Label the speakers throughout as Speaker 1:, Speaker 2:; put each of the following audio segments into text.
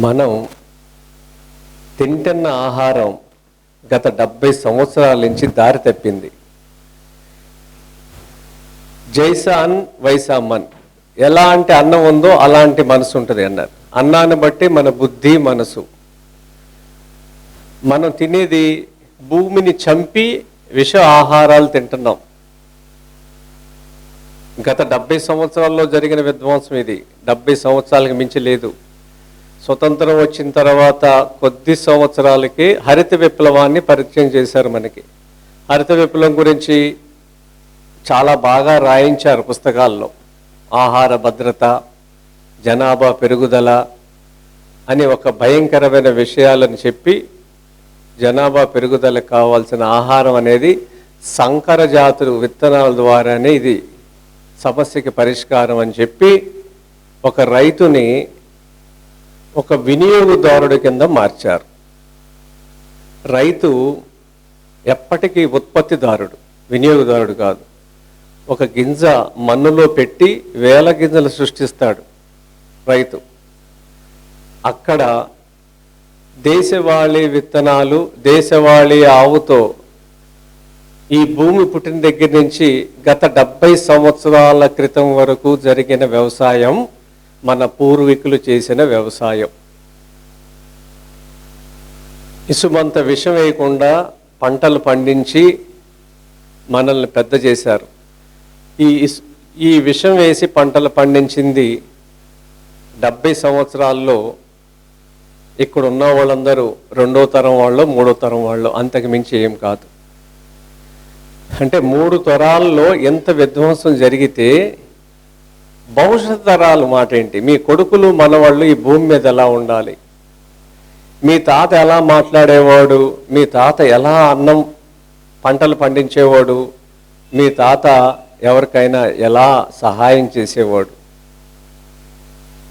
Speaker 1: మనం తింటున్న ఆహారం గత డెబ్బై సంవత్సరాల నుంచి దారి తప్పింది. జైసాన్ వైసామన్ ఎలాంటి అన్నం ఉందో అలాంటి మనసు ఉంటుంది అన్నారు. అన్నాన్ని బట్టి మన బుద్ధి మనసు. మనం తినేది భూమిని చంపి విష ఆహారాలు తింటున్నాం. గత డెబ్బై సంవత్సరాల్లో జరిగిన విధ్వంసం ఇది. డెబ్బై సంవత్సరాలకు మించి లేదు. స్వతంత్రం వచ్చిన తర్వాత కొద్ది సంవత్సరాలకి హరిత విప్లవాన్ని పరిచయం చేశారు మనకి. హరిత విప్లవం గురించి చాలా బాగా రాయించారు పుస్తకాల్లో. ఆహార భద్రత జనాభా పెరుగుదల అని ఒక భయంకరమైన విషయాలను చెప్పి జనాభా పెరుగుదలకు కావాల్సిన ఆహారం అనేది సంకర జాతులు విత్తనాల ద్వారానే ఇది సమస్యకి పరిష్కారం అని చెప్పి ఒక రైతుని ఒక వినియోగదారుడి కింద మార్చారు. రైతు ఎప్పటికీ ఉత్పత్తిదారుడు వినియోగదారుడు కాదు. ఒక గింజ మన్నులో పెట్టి వేల గింజలు సృష్టిస్తాడు రైతు. అక్కడ దేశవాళీ విత్తనాలు దేశవాళీ ఆవుతో ఈ భూమి పుట్టిన దగ్గర నుంచి గత డెబ్బై సంవత్సరాల క్రితం వరకు జరిగిన వ్యవసాయం మన పూర్వీకులు చేసిన వ్యవసాయం. ఇసుమంత విషం వేయకుండా పంటలు పండించి మనల్ని పెద్ద చేశారు. ఈ ఈ విషం వేసి పంటలు పండించింది డెబ్బై సంవత్సరాల్లో ఇక్కడ ఉన్న వాళ్ళందరూ రెండో తరం వాళ్ళు మూడో తరం వాళ్ళు అంతకు మించి ఏం కాదు. అంటే మూడు తరాల్లో ఎంత విధ్వంసం జరిగితే భవిష్యత్ తరాలు మాట ఏంటి మీ కొడుకులు మనవాళ్ళు ఈ భూమి మీద ఎలా ఉండాలి? మీ తాత ఎలా మాట్లాడేవాడు? మీ తాత ఎలా అన్నం పంటలు పండించేవాడు? మీ తాత ఎవరికైనా ఎలా సహాయం చేసేవాడు?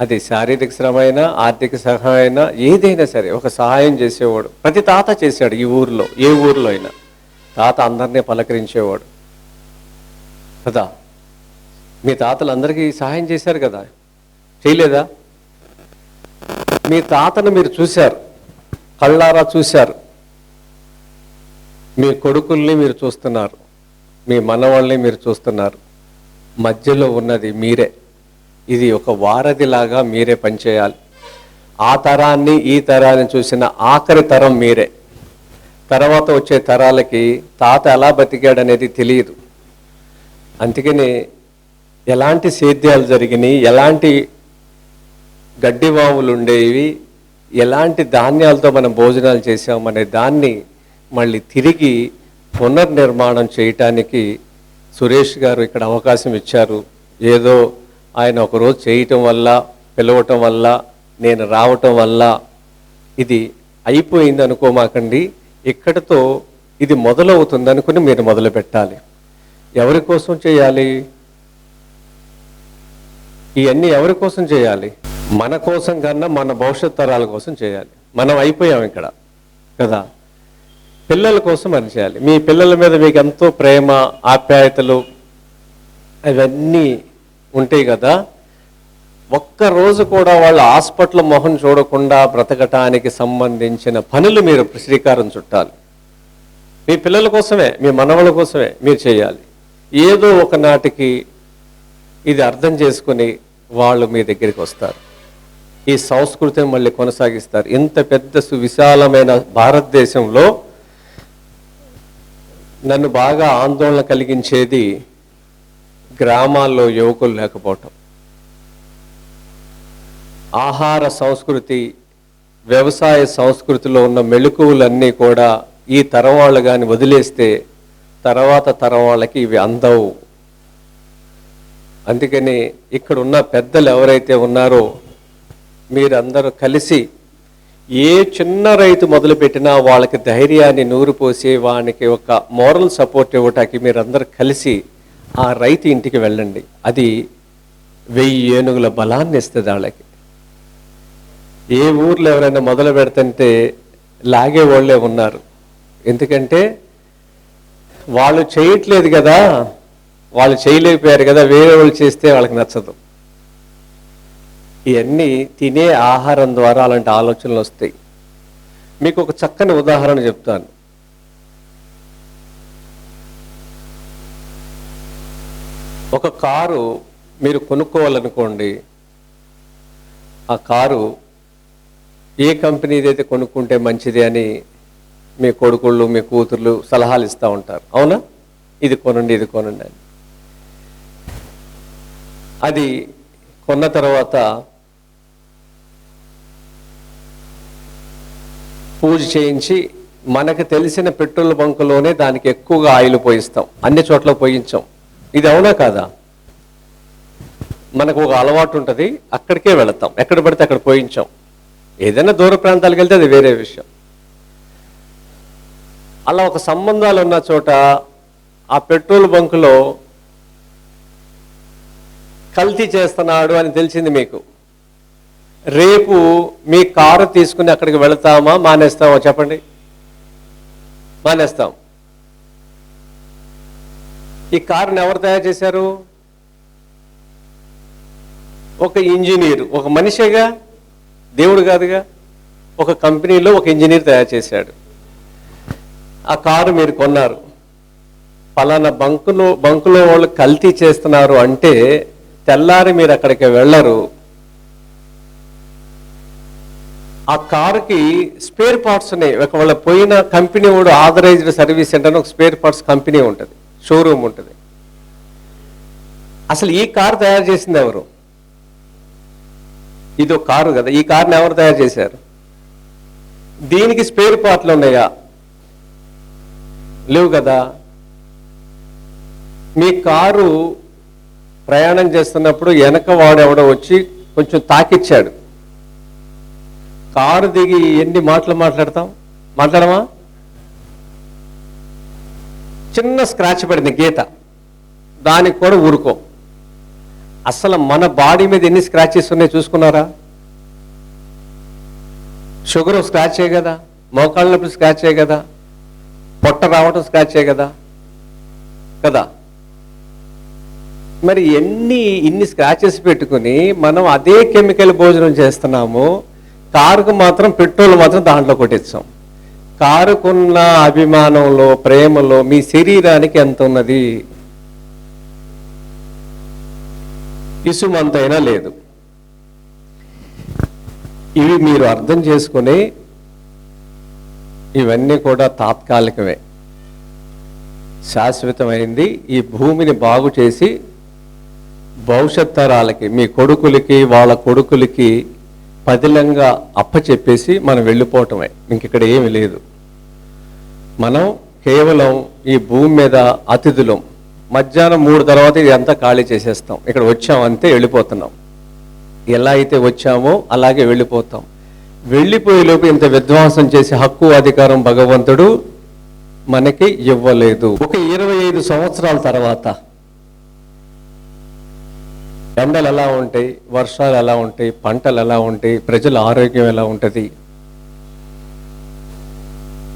Speaker 1: అది శారీరక శ్రమ అయినా ఆర్థిక సహాయం అయినా ఏదైనా సరే ఒక సహాయం చేసేవాడు. ప్రతి తాత చేశాడు ఈ ఊర్లో ఏ ఊర్లో అయినా. తాత అందరినీ పలకరించేవాడు. కదా? మీ తాతలు అందరికీ సహాయం చేశారు కదా? చేయలేదా? మీ తాతను మీరు చూశారు. కళ్ళారా చూశారు. మీ కొడుకుల్ని మీరు చూస్తున్నారు. మీ మనవాళ్ళని మీరు చూస్తున్నారు. మధ్యలో ఉన్నది మీరే. ఇది ఒక వారధిలాగా మీరే పనిచేయాలి. ఆ తరాన్ని ఈ తరాన్ని చూసిన ఆఖరి తరం మీరే. తర్వాత వచ్చే తరాలకి తాత ఎలా బతికాడనేది తెలియదు. అందుకని ఎలాంటి సేద్యాలు జరిగినాయి ఎలాంటి గడ్డి వాములు ఉండేవి ఎలాంటి ధాన్యాలతో మనం భోజనాలు చేసామనే దాన్ని మళ్ళీ తిరిగి పునర్నిర్మాణం చేయటానికి సురేష్ గారు ఇక్కడ అవకాశం ఇచ్చారు. ఏదో ఆయన ఒకరోజు చేయటం వల్ల పిలవటం వల్ల నేను రావటం వల్ల ఇది అయిపోయింది అనుకోమాకండి ఇక్కడతో ఇది మొదలవుతుంది అనుకుని మీరు మొదలు పెట్టాలి ఎవరి కోసం చేయాలి? ఇవన్నీ ఎవరి కోసం చేయాలి? మన కోసం కన్నా మన భవిష్యత్ తరాల కోసం చేయాలి. మనం అయిపోయాం ఇక్కడ కదా? పిల్లల కోసం అని చేయాలి. మీ పిల్లల మీద మీకు ఎంతో ప్రేమ ఆప్యాయతలు అవన్నీ ఉంటాయి కదా? ఒక్క రోజు కూడా వాళ్ళు హాస్పిటల్ మొహం చూడకుండా బ్రతకటానికి సంబంధించిన పనులు మీరు శ్రీకారం చుట్టాలి. మీ పిల్లల కోసమే మీ మనవల కోసమే మీరు చేయాలి. ఏదో ఒకనాటికి ఇది అర్థం చేసుకుని వాళ్ళు మీ దగ్గరికి వస్తారు. ఈ సంస్కృతిని మళ్ళీ కొనసాగిస్తారు. ఇంత పెద్ద సువిశాలమైన భారతదేశంలో నన్ను బాగా ఆందోళన కలిగించేది గ్రామాల్లో యువకులు లేకపోవటం. ఆహార సంస్కృతి వ్యవసాయ సంస్కృతిలో ఉన్న మెళుకువలన్నీ కూడా ఈ తరం వాళ్ళు కానీ వదిలేస్తే తర్వాత తరం వాళ్ళకి ఇవి అందవు. అందుకని ఇక్కడ ఉన్న పెద్దలు ఎవరైతే ఉన్నారో మీరందరూ కలిసి ఏ చిన్న రైతు మొదలుపెట్టినా వాళ్ళకి ధైర్యాన్ని నూరు పోసి వానికి ఒక మోరల్ సపోర్ట్ ఇవ్వటానికి మీరందరూ కలిసి ఆ రైతు ఇంటికి వెళ్ళండి. అది వెయ్యి ఏనుగుల బలాన్ని ఇస్తుంది వాళ్ళకి. ఏ ఊర్లో ఎవరైనా మొదలు పెడుతుంటే లాగే వాళ్ళే ఉన్నారు. ఎందుకంటే వాళ్ళు చేయట్లేదు కదా. వాళ్ళు చేయలేకపోయారు కదా వేరే వాళ్ళు చేస్తే వాళ్ళకి నచ్చదు. ఇవన్నీ తినే ఆహారం ద్వారా అలాంటి ఆలోచనలు వస్తాయి. మీకు ఒక చక్కని ఉదాహరణ చెప్తాను. ఒక కారు మీరు కొనుక్కోవాలనుకోండి ఆ కారు ఏ కంపెనీది అయితే కొనుక్కుంటే మంచిది అని మీ కొడుకుళ్ళు మీ కూతుర్లు సలహాలు ఇస్తూ ఉంటారు. అవునా? ఇది కొనండి ఇది కొనండి అని. అది కొన్న తర్వాత పూజ చేయించి మనకు తెలిసిన పెట్రోల్ బంకులోనే దానికి ఎక్కువగా ఆయిల్ పోయిస్తాం. అన్ని చోట్ల పోయించాం. ఇది అవునా కాదా? మనకు ఒక అలవాటు ఉంటుంది. అక్కడికే వెళతాం. ఎక్కడ పడితే అక్కడ పోయించాం. ఏదైనా దూర ప్రాంతాలకు వెళ్తే అది వేరే విషయం. అలా ఒక సంబంధాలు ఉన్న చోట ఆ పెట్రోల్ బంకులో కల్తీ చేస్తున్నాడు అని తెలిసింది మీకు. రేపు మీ కారు తీసుకుని అక్కడికి వెళతామా? మానేస్తామా? చెప్పండి. మానేస్తాం. ఈ కారుని ఎవరు తయారు చేశారు? ఒక ఇంజనీర్. ఒక మనిషిగా? దేవుడు కాదుగా? ఒక కంపెనీలో ఒక ఇంజనీర్ తయారు చేశాడు. ఆ కారు మీరు కొన్నారు. పలానా బంకులో బంకులో వాళ్ళు కల్తీ చేస్తున్నారు అంటే తెల్లారి మీరు అక్కడికి వెళ్ళరు. ఆ కారుకి స్పేర్ పార్ట్స్ ఉన్నాయి. ఒకవేళ పోయిన కంపెనీ వాడు ఆథరైజ్డ్ సర్వీస్ సెంటర్ ఒక స్పేర్ పార్ట్స్ కంపెనీ ఉంటుంది. షోరూమ్ ఉంటుంది. అసలు ఈ కారు తయారు చేసింది ఎవరు? ఇది ఒక కారు కదా. ఈ కారుని ఎవరు తయారు చేశారు? దీనికి స్పేర్ పార్ట్లు ఉన్నాయా? లేవు కదా. మీ కారు ప్రయాణం చేస్తున్నప్పుడు వెనక వాడు ఎవడో వచ్చి కొంచెం తాకిచ్చాడు. కారు దిగి ఎన్ని మాటలు మాట్లాడతాం? మాట్లాడమా? చిన్న స్క్రాచ్ పడింది గీత. దానికి కూడా ఊరుకో. అసలు మన బాడీ మీద ఎన్ని స్క్రాచెస్ ఉన్నాయి చూసుకున్నారా? షుగర్ స్క్రాచే కదా మోకాళ్ళ నొప్పి స్క్రాచే కదా పొట్ట రావటం స్క్రాచే కదా కదా? మరి ఎన్ని ఇన్ని స్క్రాచెస్ పెట్టుకుని మనం అదే కెమికల్ భోజనం చేస్తున్నాము కారుకు మాత్రం పెట్రోల్ మాత్రం దాంట్లో కొట్టించాం. కారుకున్న అభిమానంలో ప్రేమలో మీ శరీరానికి ఎంత ఉన్నది? ఇసుమంతైనా లేదు. ఇవి మీరు అర్థం చేసుకుని ఇవన్నీ కూడా తాత్కాలికమే. శాశ్వతమైంది. ఈ భూమిని బాగు చేసి భవిష్యత్ తరాలకి మీ కొడుకులకి వాళ్ళ కొడుకులకి పదిలంగా అప్పచెప్పేసి మనం వెళ్ళిపోవటమే. ఇంకిక్కడ ఏమి లేదు. మనం కేవలం ఈ భూమి మీద అతిథులం. మధ్యాహ్నం మూడు తర్వాత ఇదంతా ఖాళీ చేసేస్తాం. ఇక్కడ వచ్చాం అంతే వెళ్ళిపోతున్నాం. ఎలా అయితే వచ్చామో అలాగే వెళ్ళిపోతాం. వెళ్ళిపోయేలోపు ఇంత విధ్వంసం చేసే హక్కు అధికారం భగవంతుడు మనకి ఇవ్వలేదు. ఒక ఇరవై ఐదు సంవత్సరాల తర్వాత ఎండలు ఎలా ఉంటాయి వర్షాలు ఎలా ఉంటాయి పంటలు ఎలా ఉంటాయి ప్రజల ఆరోగ్యం ఎలా ఉంటుంది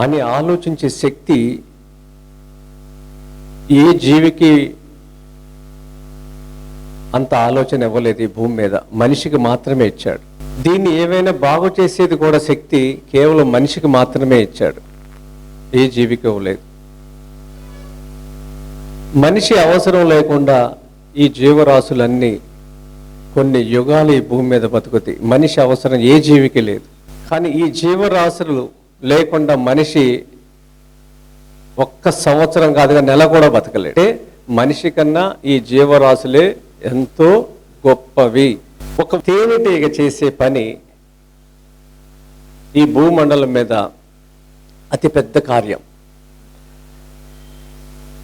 Speaker 1: అని ఆలోచించే శక్తి ఏ జీవికి అంత ఆలోచన ఇవ్వలేదు ఈ భూమి మీద. మనిషికి మాత్రమే ఇచ్చాడు. దీన్ని ఏవైనా బాగు చేసేది కూడా శక్తి కేవలం మనిషికి మాత్రమే ఇచ్చాడు. ఏ జీవికి ఇవ్వలేదు. మనిషి అవసరం లేకుండా ఈ జీవరాశులన్నీ కొన్ని యుగాలు ఈ భూమి మీద బతుకుతాయి. మనిషి అవసరం ఏ జీవికి లేదు. కానీ ఈ జీవరాశులు లేకుండా మనిషి ఒక్క సంవత్సరం కాదుగా నెల కూడా బతకలేడు. మనిషి కన్నా ఈ జీవరాశులే ఎంతో గొప్పవి. ఒక తేనెటీగ చేసే పని ఈ భూమండలం మీద అతి పెద్ద కార్యం.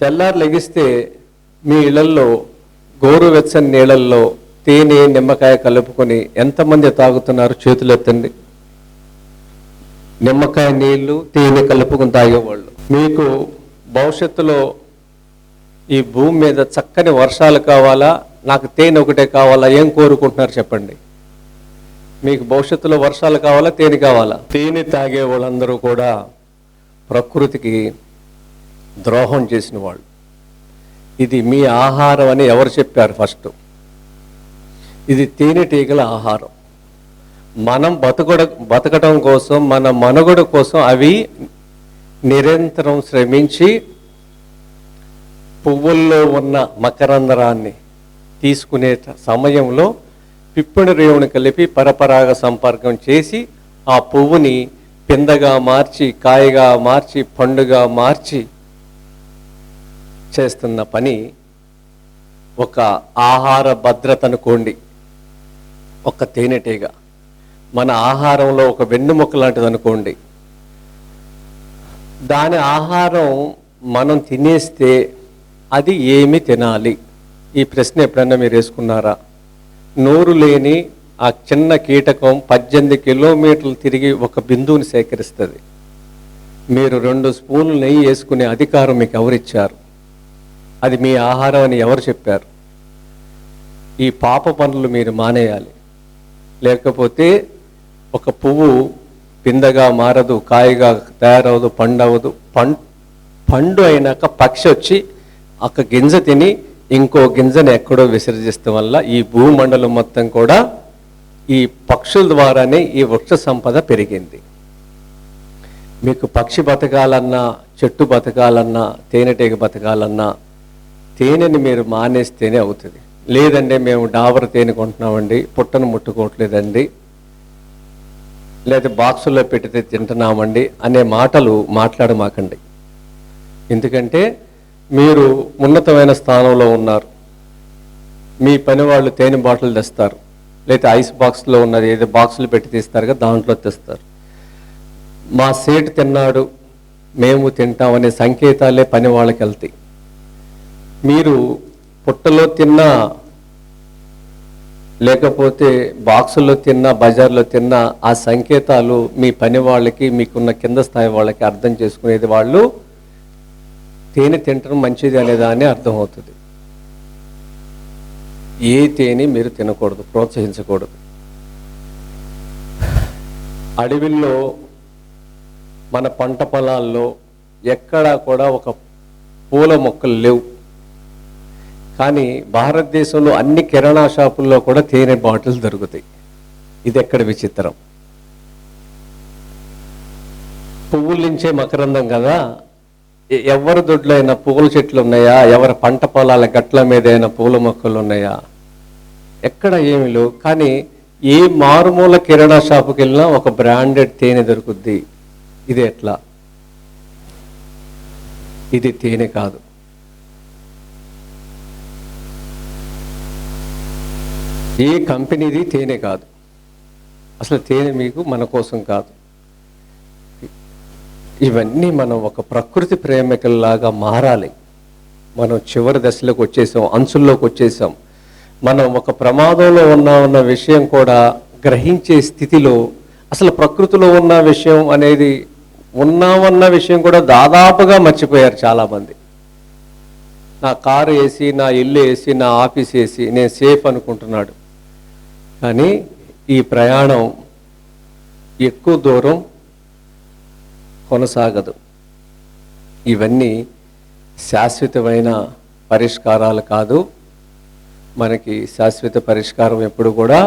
Speaker 1: తెల్లారు లెగిస్తే మీ ఇళ్ళలో గోరువెచ్చని నీళ్ళల్లో తేనె నిమ్మకాయ కలుపుకొని ఎంతమంది తాగుతున్నారు చేతులు ఎత్తండి. నిమ్మకాయ నీళ్ళు తేనె కలుపుకొని తాగేవాళ్ళు. మీకు భవిష్యత్తులో ఈ భూమి మీద చక్కని వర్షాలు కావాలా? నాకు తేనె ఒకటే కావాలా? ఏం కోరుకుంటున్నారు చెప్పండి. మీకు భవిష్యత్తులో వర్షాలు కావాలా? తేనె కావాలా? తేనె తాగే వాళ్ళందరూ కూడా ప్రకృతికి ద్రోహం చేసిన వాళ్ళు. ఇది మీ ఆహారం అని ఎవరు చెప్పారు ఫస్ట్? ఇది తేనెటీగల ఆహారం. మనం బతకడ బతకడం కోసం మన మనుగడ కోసం అవి నిరంతరం శ్రమించి పువ్వుల్లో ఉన్న మకరంధ్రాన్ని తీసుకునే సమయంలో పిప్పని రేవుని కలిపి పరపరాగ సంపర్కం చేసి ఆ పువ్వుని పిందగా మార్చి కాయగా మార్చి పండుగా మార్చి చేస్తున్న పని ఒక ఆహార భద్రత అనుకోండి ఒక తేనెటీగ. మన ఆహారంలో ఒక వెన్నుముక్క లాంటిది అనుకోండి దాని ఆహారం మనం తినేస్తే అది ఏమి తినాలి? ఈ ప్రశ్న ఎప్పుడన్నా మీరు వేసుకున్నారా? నోరు లేని ఆ చిన్న కీటకం పద్దెనిమిది కిలోమీటర్లు తిరిగి ఒక బిందువుని సేకరిస్తుంది. మీరు రెండు స్పూన్లు నెయ్యి వేసుకునే అధికారం మీకు ఎవరిచ్చారు అది మీ ఆహారం అని ఎవరు చెప్పారు? ఈ పాప పనులు మీరు మానేయాలి. లేకపోతే ఒక పువ్వు పిందగా మారదు కాయగా తయారవదు పండవదు. పం పండు అయినాక పక్షి వచ్చి ఒక గింజ తిని ఇంకో గింజను ఎక్కడో విసర్జిస్తాం వల్ల ఈ భూమండలం మొత్తం కూడా ఈ పక్షుల ద్వారానే ఈ వృక్ష సంపద పెరిగింది. మీకు పక్షి బతకాలన్నా చెట్టు బతకాలన్నా తేనెటీగ బతకాలన్నా తేనెని మీరు మానేస్తేనే అవుతుంది. లేదండి మేము డాబర్ తేనె కొంటున్నామండి పుట్టను ముట్టుకోవట్లేదండి లేదా బాక్సుల్లో పెట్టితే తింటున్నామండి అనే మాటలు మాట్లాడమాకండి ఎందుకంటే మీరు ఉన్నతమైన స్థానంలో ఉన్నారు. మీ పని వాళ్ళు తేనె బాటిల్ తెస్తారు. లేదా ఐస్ బాక్స్లో ఉన్నది ఏదో బాక్సులు పెట్టి తీస్తారు కదా దాంట్లో తెస్తారు. మా సేటు తిన్నాడు మేము తింటామనే సంకేతాలే పని వాళ్ళకి వెళ్తాయి. మీరు పుట్టలో తిన్నా లేకపోతే బాక్సుల్లో తిన్నా బజార్లో తిన్నా ఆ సంకేతాలు మీ పని వాళ్ళకి మీకున్న కింద స్థాయి వాళ్ళకి అర్థం చేసుకునేది వాళ్ళు తేనె తింటడం మంచిది అనేదా అని అర్థమవుతుంది. ఏ తేనె మీరు తినకూడదు ప్రోత్సహించకూడదు. అడవిల్లో మన పంట పొలాల్లో ఎక్కడా కూడా ఒక పూల మొక్కలు లేవు. కానీ భారతదేశంలో అన్ని కిరాణా షాపుల్లో కూడా తేనె బాటిల్స్ దొరుకుతాయి. ఇది ఎక్కడ విచిత్రం? పువ్వుల నుంచే మకరందం కదా? ఎవరి దొడ్లో అయినా పువ్వుల చెట్లు ఉన్నాయా? ఎవరి పంట పొలాల గట్ల మీద అయినా పూల మొక్కలు ఉన్నాయా? ఎక్కడ ఏమి లేవు. కానీ ఏ మారుమూల కిరాణా షాపుకి వెళ్ళినా ఒక బ్రాండెడ్ తేనె దొరుకుద్ది. ఇది ఎట్లా? ఇది తేనె కాదు. ఏ కంపెనీది తేనె కాదు. అసలు తేనె మీకు మన కోసం కాదు. ఇవన్నీ మనం ఒక ప్రకృతి ప్రేమికల్లాగా మారాలి. మనం చివరి దశలోకి వచ్చేసాం అంచుల్లోకి వచ్చేసాం. మనం ఒక ప్రమాదంలో ఉన్నామన్న విషయం కూడా గ్రహించే స్థితిలో అసలు ప్రకృతిలో ఉన్న విషయం అనేది ఉన్నామన్న విషయం కూడా దాదాపుగా మర్చిపోయారు చాలామంది. నా కారు వేసి నా ఇల్లు వేసి నా ఆఫీస్ వేసి నేను సేఫ్ అనుకుంటున్నాడు. కానీ ఈ ప్రయాణం ఎక్కువ దూరం కొనసాగదు. ఇవన్నీ శాశ్వతమైన పరిష్కారాలు కాదు. మనకి శాశ్వత పరిష్కారం ఎప్పుడు కూడా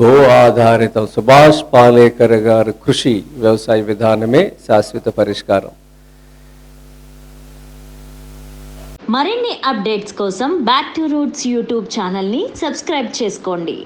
Speaker 1: గో ఆధారిత సుభాష్ పాలేకర్ గారి కృషి వ్యవసాయ విధానమే శాశ్వత పరిష్కారం.
Speaker 2: మరిన్ని అప్డేట్స్ కోసం బ్యాక్ టు రూట్స్ యూట్యూబ్ ఛానల్ని సబ్స్క్రైబ్ చేసుకోండి.